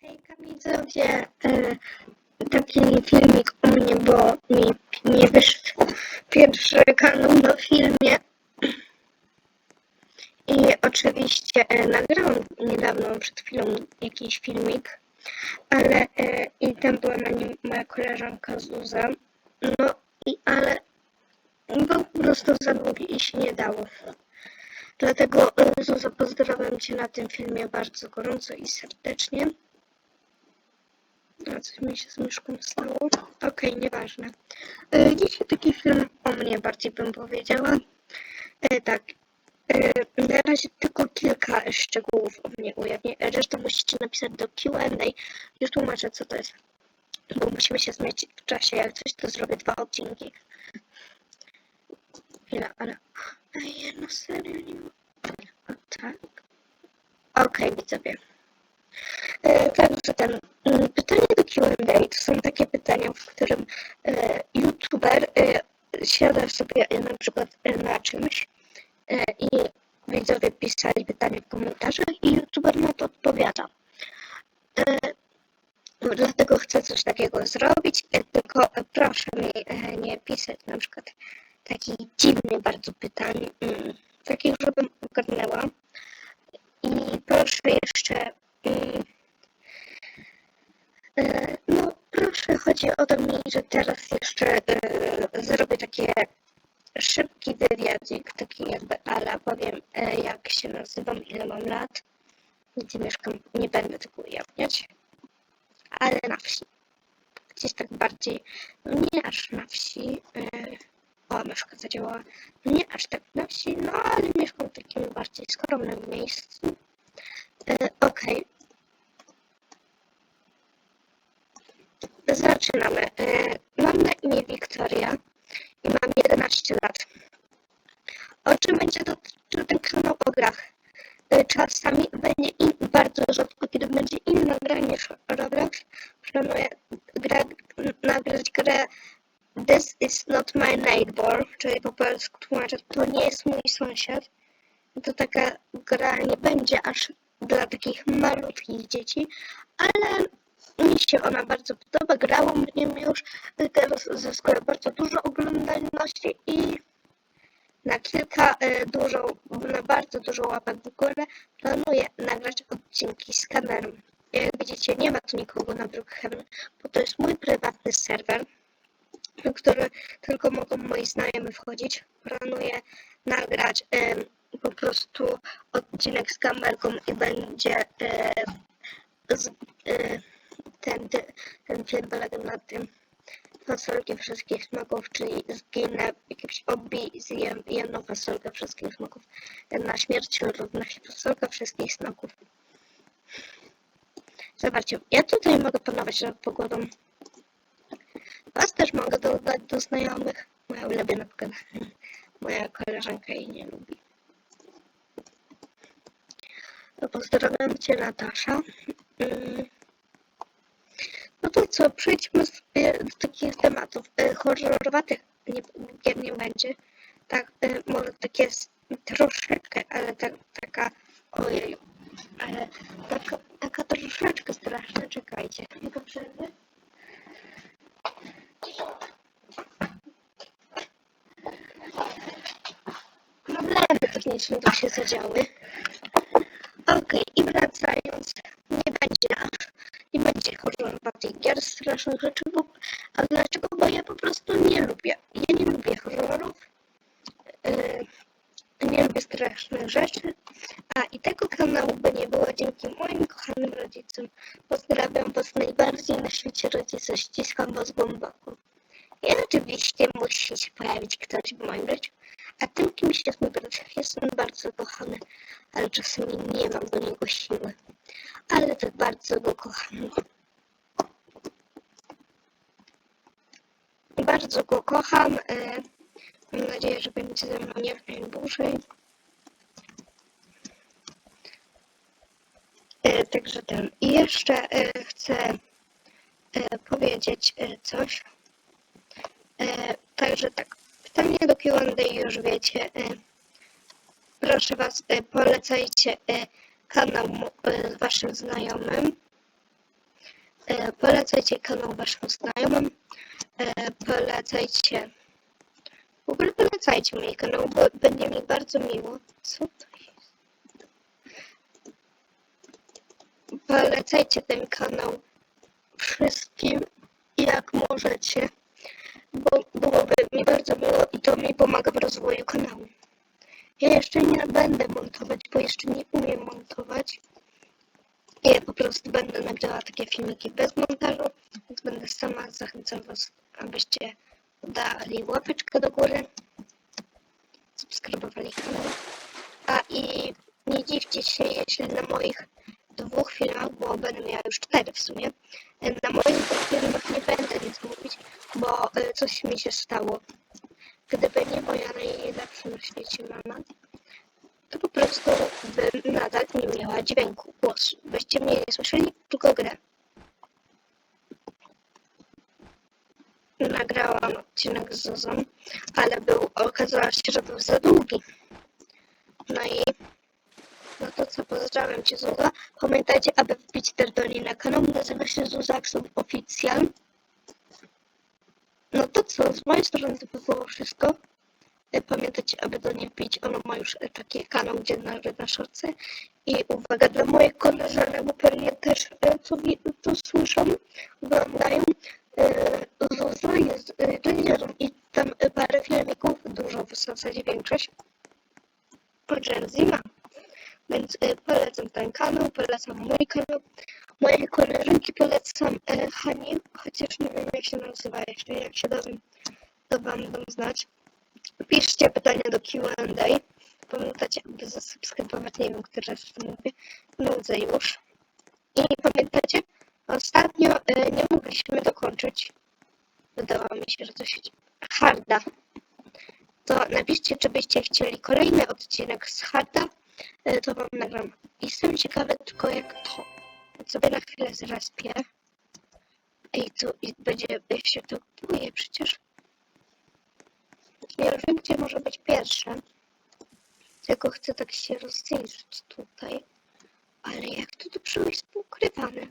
Hejka widzowie, taki filmik u mnie, bo mi nie wyszedł pierwszy kanał na filmie. I oczywiście e, nagrałam niedawno, przed chwilą jakiś filmik, ale e, i tam była na nim moja koleżanka Zuza. No i ale był po prostu za długi i się nie dało. Dlatego e, Zuza pozdrawiam Cię na tym filmie bardzo gorąco i serdecznie. Coś mi się z myszką stało? Okej, nieważne. E, Dzisiaj taki film o mnie bardziej bym powiedziała. E, tak. E, Na razie tylko kilka szczegółów o mnie ujawnię. Resztę musicie napisać do Q&A. Już tłumaczę co to jest. Bo musimy się zmieścić w czasie. Jak coś to zrobię dwa odcinki. Chwila, ale... Ej, no serio nie. O, tak. Okej, widzowie. E, Także ten mm, pytanie Q&A to są takie pytania, w którym e, youtuber e, siada sobie na przykład e, na czymś i widzowie pisali pytania w komentarzach i youtuber na to odpowiada. Dlatego chcę coś takiego zrobić, tylko proszę mi nie pisać na przykład takich dziwnych bardzo pytań, mm, takich, żebym ogarnęła. I proszę jeszcze mm, No, proszę, chodzi o to mi, że teraz jeszcze e, zrobię takie szybki wywiadzik, taki jakby ala, powiem e, jak się nazywam, ile mam lat, gdzie mieszkam, nie będę tego ujawniać, ale na wsi. Gdzieś tak bardziej, no nie aż na wsi, e, o, myszka zadziałała, nie aż tak na wsi, no ale mieszkam w takim bardziej skromnym miejscu. E, Okej, Zaczynamy. E, Mam na imię Wiktoria i mam 11 lat. O czym będzie dotyczył ten kanał o grach? E, Czasami będzie in, bardzo rzadko, kiedy będzie inna gra niż Roblox. Planuję gra, nagrać grę This is not my neighbor, czyli po polsku tłumaczę, to nie jest mój sąsiad. To taka gra nie będzie aż dla takich malutkich dzieci, ale mi się ona bardzo podoba, grałam w nim już, teraz zyskuje bardzo dużo oglądalności i na kilka e, dużo, na bardzo dużo łapek w górę planuję nagrać odcinki z kamerą. Jak widzicie, nie ma tu nikogo na Brookhaven, bo to jest mój prywatny serwer, na który tylko mogą moi znajomi wchodzić. Planuję nagrać em, po prostu odcinek z kamerką i będzie e, z, e, ten, ten, ten film polega na tym fasolki wszystkich smaków, czyli zginę jakimś obi zjem jedną fasolkę wszystkich smaków. Na śmierć równa się fasolka wszystkich smaków. Zobaczcie, ja tutaj mogę panować nad pogodą. Was też mogę dodać do znajomych. Moja ulubiona pogoda. Moja koleżanka jej nie lubi. Pozdrawiam Cię Natasza. No to co, przejdźmy sobie do takich tematów e, horrorowatych. Nie, gier nie będzie. Tak, e, może takie troszeczkę, ale tak, taka, ojej, ale taka, taka troszeczkę straszna. Czekajcie, nie potrzebny. Problemy techniczne tu się zadziały. Okej, i wracając, nie będzie aż, nie horrorowatych gier, strasznych rzeczy, bo, a dlaczego? Bo ja po prostu nie lubię, ja nie lubię horrorów, yy, nie lubię strasznych rzeczy, a i tego kanału by nie było dzięki moim kochanym rodzicom. Pozdrawiam was najbardziej na świecie rodzice, ściskam was głęboko. I oczywiście musi się pojawić ktoś w moim życiu, a tym kimś jest mój brat. Jestem bardzo kochany, ale czasami nie mam do niego siły. Ale tak bardzo go kocham. Bardzo go kocham. e, Mam nadzieję, że będzie ze mną jak najdłużej. E, Także ten. I jeszcze e, chcę powiedzieć coś. Także tak. Pytanie do Q&A już wiecie. Proszę Was, polecajcie kanał Waszym znajomym. Polecajcie kanał waszym znajomym. E, polecajcie. W ogóle polecajcie mój kanał, bo będzie mi bardzo miło. Co to jest? Polecajcie ten kanał wszystkim, jak możecie, bo byłoby mi bardzo miło i to mi pomaga w rozwoju kanału. Ja jeszcze nie będę montować, bo jeszcze nie umiem montować. Ja po prostu będę nagrała takie filmiki bez montażu, więc będę sama zachęcał Was, abyście dali łapeczkę do góry, subskrybowali kanał. A i nie dziwcie się, jeśli na moich dwóch filmach, bo będę miała już cztery w sumie, na moich dwóch filmach nie będę nic mówić, bo e, coś mi się stało. Gdyby nie moja najlepsza na świecie mama, to po prostu bym nadal nie miała dźwięku głosu. Byście mnie nie słyszeli, tylko grę. Nagrałam odcinek z Zuzą, ale był, okazało się, że był za długi. No i no to co, pozdrawiam Cię Zuza. Pamiętajcie, aby wbić też do na kanał, nazywa się Zuzaxon Oficjal. No to co, z mojej strony to by było wszystko. E, Pamiętajcie, aby do niej wbić. Ona ma już e, taki kanał, gdzie nagrywa shortsy. I uwaga dla moich koleżanek, bo pewnie też e, co wi- to słyszą, oglądają. E, Zuza jest e, juniorem i tam e, parę filmików, dużo w zasadzie większość, po Gen Z ma. Więc e, polecam ten kanał, polecam mój kanał. Moje koleżanki polecam e, Hani, chociaż nie wiem jak się nazywa jeszcze, jak się dowiem, to wam dam znać. Piszcie pytania do Q&A. Pamiętajcie, aby zasubskrybować, nie wiem, który raz to mówię, nudzę już. I pamiętajcie, ostatnio e, nie mogliśmy dokończyć, wydawało mi się, że coś harda. To napiszcie, czy byście chcieli kolejny odcinek z harda, e, to wam nagram. Jestem ciekawy tylko jak to. Sobie na chwilę zrespię. I tu i będzie się to buduje przecież. Ja wiem, gdzie może być pierwsze. Tylko chcę tak się rozejrzeć tutaj. Ale jak to tu przyjść jest poukrywane?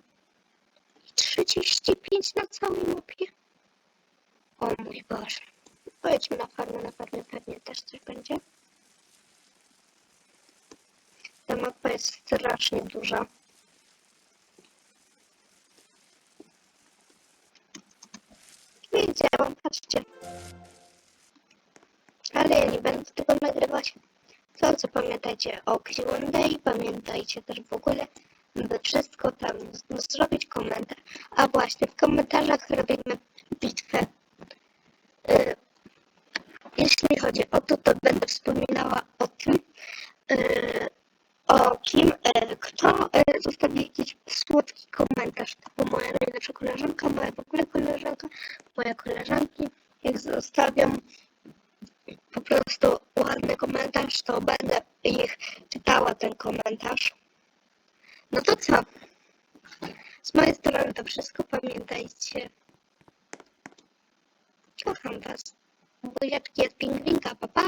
I 35 na całej mapie. O mój Boże. Pojedźmy na farmę, na farmie pewnie też coś będzie. Ta mapa jest strasznie duża. Patrzcie. Ale ja nie będę tego nagrywać. To co pamiętajcie o Q&A, pamiętajcie też w ogóle, by wszystko tam z- zrobić komentarz. A właśnie, w komentarzach robimy bitwę. Y, Jeśli chodzi o to, to będę wspominała o tym, y, o kim, y, kto zostawi jakiś słodki komentarz. To była moja najlepsza koleżanka, moja w ogóle koleżanka, moje koleżanki. Jak zostawiam po prostu ładny komentarz, to będę ich czytała ten komentarz. No to co? Z mojej strony to wszystko. Pamiętajcie. Kocham was. Buziaczki od pingwinka. Pa, pa!